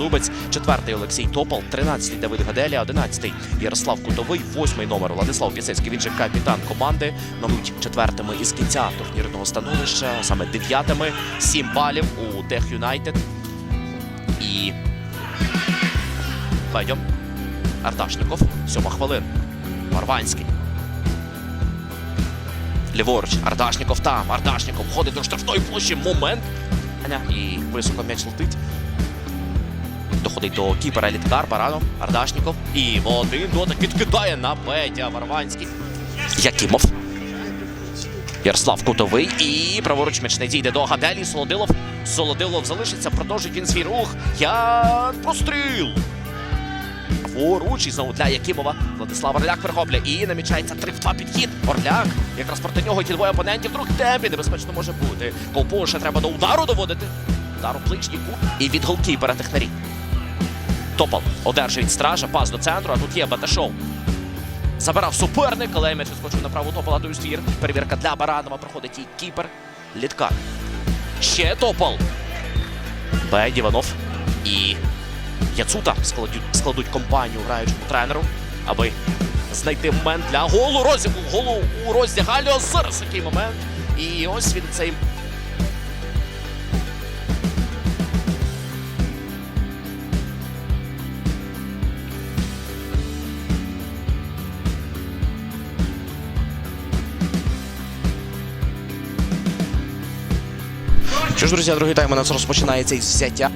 Стародубець, четвертий Олексій Топал, тринадцятий Давид Гаделя, одинадцятий Ярослав Кутовий, восьмий номер Владислав Пісецький. Він же капітан команди. Номуть четвертими із кінця турнірного становища, саме дев'ятими, сім балів у Тех Юнайтед. І Федьом. Арташников, сьома хвилин. Марванський. Ліворуч. Ардашніков там. Ардашніков входить до штрафної площі. Момент. І високо м'яч летить. Доходить до кіпера Літкар. Баранов. Ардашніков. І в один дотик відкидає на Петя Варванський. Якимов. Ярослав Кутовий. І праворуч м'яч не дійде до Гаделі. Солодилов. Солодилов залишиться. Продовжить він свій рух. Я простріл. Поруч і знову для Якимова. Владислав Орляк перехоплює і намічається 3 в 2 підхід. Орляк. Якраз проти нього ті двоє опонентів. Друг темпі небезпечно може бути. Ковпоша треба до удару доводити. Удар у ближній. І від голкіпера технарі. Топал одержує від стража. Пас до центру. А тут є Баташов. Забирав суперник, але м'яч скочив на праву Топала до ствір. Перевірка для Баранова. Проходить і кіпер. Літкар. Ще Топал. Б. Діванов. І Яцута складуть, складуть компанію граючому тренеру, аби знайти момент для голу розігу. Голу у роздягалі. Зараз такий момент. І ось він цей. Що ж, друзі, другий тайм у нас розпочинається із взяття.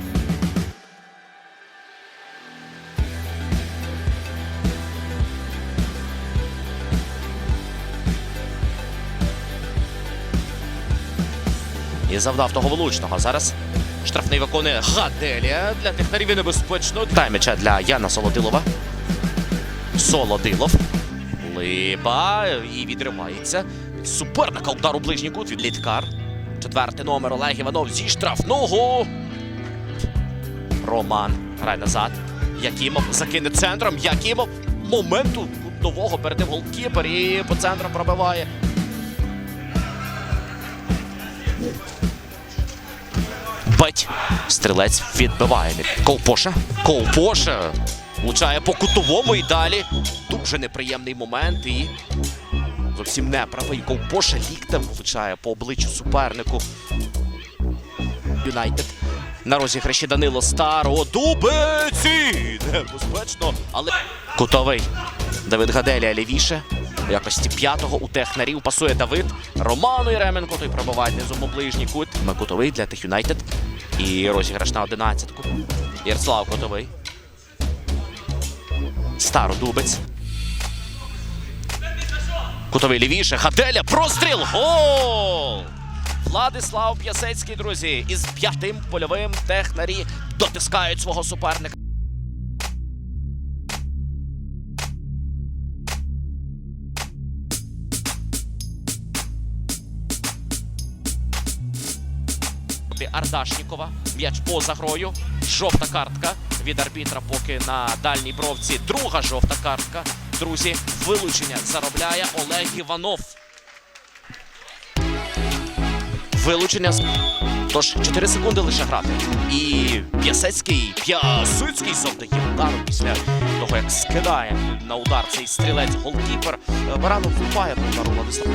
І завдав того влучного. Зараз штрафний виконує Гаделія. Для технарів і небезпечно. Дай м'яча для Яна Солодилова. Солодилов. Липа і відривається. Від суперника удар ближній кут від Літкар. Четвертий номер Олег Іванов зі штрафного. Роман грає назад. Якимов закине центром. Якимов моменту нового перед голкіпер і по центру пробиває. Бать. Стрілець відбиває. Ковпоша. Ковпоша. Влучає по кутовому і далі. Дуже неприємний момент. І зовсім неправий. Ковпоша ліктем влучає по обличчю супернику. Юнайтед. На розіграші Данило Старого. Дубиці! Небезпечно, але кутовий. Давид Гаделія лівіше. В якості п'ятого у технарів пасує Давид. Роману Єременко той пробиває низом у ближній кут. Кутовий для тих Юнайтед. І розіграш на одинадцятку. Ярослав Котовий. Стародубець. Кутовий лівіше. Гаделя. Простріл. Гол! Владислав П'ясецький, друзі, із п'ятим польовим технарі дотискають свого суперника. Ардашнікова. М'яч поза грою. Жовта картка від арбітра поки на дальній бровці. Друга жовта картка. Друзі, вилучення заробляє Олег Іванов. Вилучення. Тож 4 секунди лише грати. І П'ясецький, П'ясицький завдає удару після того, як скидає на удар цей стрілець голкіпер. Баранов випає до удару Владислав.